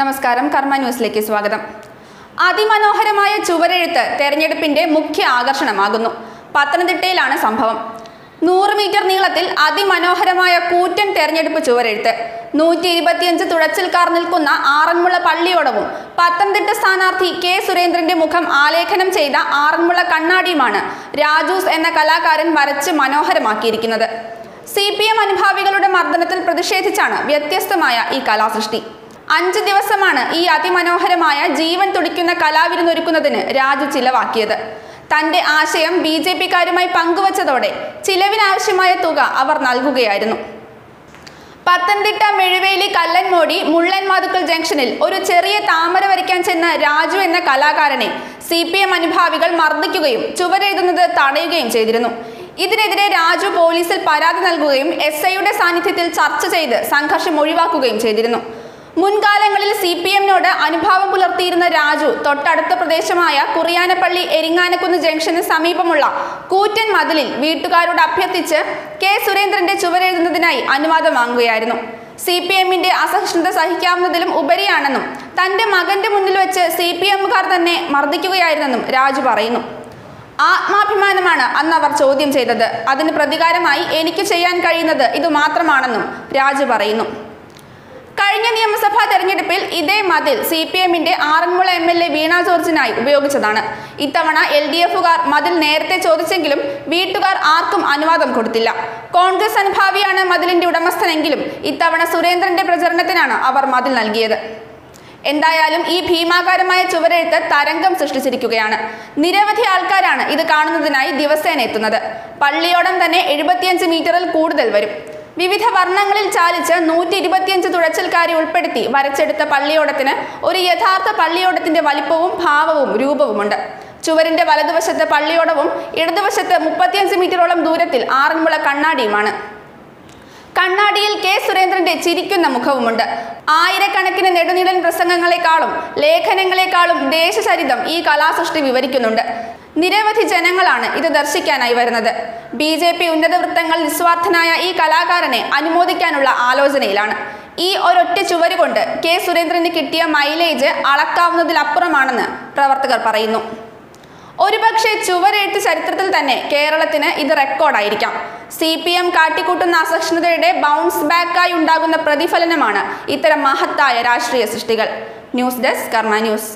നമസ്കാരം. കർമ്മ ന്യൂസിലേക്ക് സ്വാഗതം. അതിമനോഹരമായ ചുവരെഴുത്ത് തെരഞ്ഞെടുപ്പിന്റെ മുഖ്യ ആകർഷണമാകുന്നു. പത്തനംതിട്ടയിലാണ് സംഭവം. നൂറ് മീറ്റർ നീളത്തിൽ അതിമനോഹരമായ കൂറ്റൻ തെരഞ്ഞെടുപ്പ് ചുവരെഴുത്ത്. നൂറ്റി ഇരുപത്തിയഞ്ച് തുഴച്ചിൽക്കാർ നിൽക്കുന്ന ആറന്മുള പള്ളിയോടവും പത്തനംതിട്ട സ്ഥാനാർത്ഥി കെ സുരേന്ദ്രന്റെ മുഖം ആലേഖനം ചെയ്ത ആറന്മുള കണ്ണാടിയുമാണ് രാജൂസ് എന്ന കലാകാരൻ വരച്ച് മനോഹരമാക്കിയിരിക്കുന്നത്. സി പി എം അനുഭാവികളുടെ മർദ്ദനത്തിൽ പ്രതിഷേധിച്ചാണ് വ്യത്യസ്തമായ ഈ കലാസൃഷ്ടി. അഞ്ച് ദിവസമാണ് ഈ അതിമനോഹരമായ ജീവൻ തുടിക്കുന്ന കലാവിരുന്നൊരുക്കുന്നതിന് രാജു ചിലവാക്കിയത്. തന്റെ ആശയം ബി ജെ പിക്കാരുമായി പങ്കുവച്ചതോടെ ചിലവിനാവശ്യമായ തുക അവർ നൽകുകയായിരുന്നു. പത്തനംതിട്ട മെഴുവേലി കല്ലൻമോടി മുള്ളൻമാതുക്കൽ ജംഗ്ഷനിൽ ഒരു ചെറിയ താമര വരയ്ക്കാൻ ചെന്ന രാജു എന്ന കലാകാരനെ സി പി എം അനുഭാവികൾ മർദ്ദിക്കുകയും ചുവരെഴുതുന്നത് തടയുകയും ചെയ്തിരുന്നു. ഇതിനെതിരെ രാജു പോലീസിൽ പരാതി നൽകുകയും എസ് ഐയുടെ സാന്നിധ്യത്തിൽ ചർച്ച ചെയ്ത് സംഘർഷം ഒഴിവാക്കുകയും ചെയ്തിരുന്നു. മുൻകാലങ്ങളിൽ സി പി എമ്മിനോട് അനുഭാവം പുലർത്തിയിരുന്ന രാജു തൊട്ടടുത്ത പ്രദേശമായ കുറിയാനപ്പള്ളി എരിങ്ങാനക്കുന്ന് ജംഗ്ഷന് സമീപമുള്ള കൂറ്റൻ മതിലിൽ വീട്ടുകാരോട് അഭ്യർത്ഥിച്ച് കെ. സുരേന്ദ്രന്റെ ചുവരെഴുതുന്നതിനായി അനുവാദം വാങ്ങുകയായിരുന്നു. സി പി എമ്മിന്റെ അസഹിഷ്ണുത സഹിക്കാവുന്നതിലും ഉപരിയാണെന്നും തന്റെ മകന്റെ മുന്നിൽ വെച്ച് സി പി എമ്മുകാർ തന്നെ മർദ്ദിക്കുകയായിരുന്നെന്നും രാജു പറയുന്നു. ആത്മാഭിമാനമാണ് അന്ന് അവർ ചോദ്യം ചെയ്തത്. അതിന് പ്രതികാരമായി എനിക്ക് ചെയ്യാൻ കഴിയുന്നത് ഇത് മാത്രമാണെന്നും രാജു പറയുന്നു. കഴിഞ്ഞ നിയമസഭാ തെരഞ്ഞെടുപ്പിൽ ഇതേ മതിൽ സി പി എമ്മിന്റെ Aranmula M L A Veena ജോർജിനായി ഉപയോഗിച്ചതാണ്. ഇത്തവണ എൽ ഡി എഫുകാർ മതിൽ നേരത്തെ ചോദിച്ചെങ്കിലും വീട്ടുകാർ ആർക്കും അനുവാദം കൊടുത്തില്ല. കോൺഗ്രസ് അനുഭാവിയാണ് മതിലിന്റെ ഉടമസ്ഥനെങ്കിലും ഇത്തവണ സുരേന്ദ്രന്റെ പ്രചരണത്തിനാണ് അവർ മതിൽ നൽകിയത്. എന്തായാലും ഈ ഭീമാകാരമായ ചുവരെഴുത്ത് തരംഗം സൃഷ്ടിച്ചിരിക്കുകയാണ്. നിരവധി ആൾക്കാരാണ് ഇത് കാണുന്നതിനായി ദിവസേന എത്തുന്നത്. പള്ളിയോടം തന്നെ എഴുപത്തിയഞ്ച് മീറ്ററിൽ കൂടുതൽ വരും. വിവിധ വർണങ്ങളിൽ ചാലിച്ച് നൂറ്റി ഇരുപത്തിയഞ്ച് തുഴച്ചിൽക്കാരെ ഉൾപ്പെടുത്തി വരച്ചെടുത്ത പള്ളിയോടത്തിന് ഒരു യഥാർത്ഥ പള്ളിയോടത്തിന്റെ വലിപ്പവും ഭാവവും രൂപവുമുണ്ട്. ചുവരിന്റെ വലതുവശത്ത് പള്ളിയോടവും ഇടതുവശത്ത് മുപ്പത്തിയഞ്ച് മീറ്ററോളം ദൂരത്തിൽ ആറന്മുള കണ്ണാടിയുമാണ്. കണ്ണാടിയിൽ കെ. സുരേന്ദ്രന്റെ ചിരിക്കുന്ന മുഖവുമുണ്ട്. ആയിരക്കണക്കിന് നെടുനീളൻ പ്രസംഗങ്ങളെക്കാളും ലേഖനങ്ങളെക്കാളും ദേശചരിതം ഈ കലാസൃഷ്ടി വിവരിക്കുന്നുണ്ട്. നിരവധി ജനങ്ങളാണ് ഇത് ദർശിക്കാനായി വരുന്നത്. ബി ജെ പി ഉന്നത വൃത്തങ്ങൾ നിസ്വാർത്ഥനായ ഈ കലാകാരനെ അനുമോദിക്കാനുള്ള ആലോചനയിലാണ്. ഈ ഒരൊറ്റ ചുവരുകൊണ്ട് കെ സുരേന്ദ്രന് കിട്ടിയ മൈലേജ് അളക്കാവുന്നതിലപ്പുറമാണെന്ന് പ്രവർത്തകർ പറയുന്നു. ഒരുപക്ഷെ ചുവരെഴുത്ത് ചരിത്രത്തിൽ തന്നെ കേരളത്തിന് ഇത് റെക്കോർഡായിരിക്കാം. സി പി എം കാട്ടിക്കൂട്ടുന്ന അസഹിഷ്ണുതയുടെ ബൗൺസ് ബാക്കായി ഉണ്ടാകുന്ന പ്രതിഫലനമാണ് ഇത്തരം മഹത്തായ രാഷ്ട്രീയ സൃഷ്ടികൾ. News desk Karma news.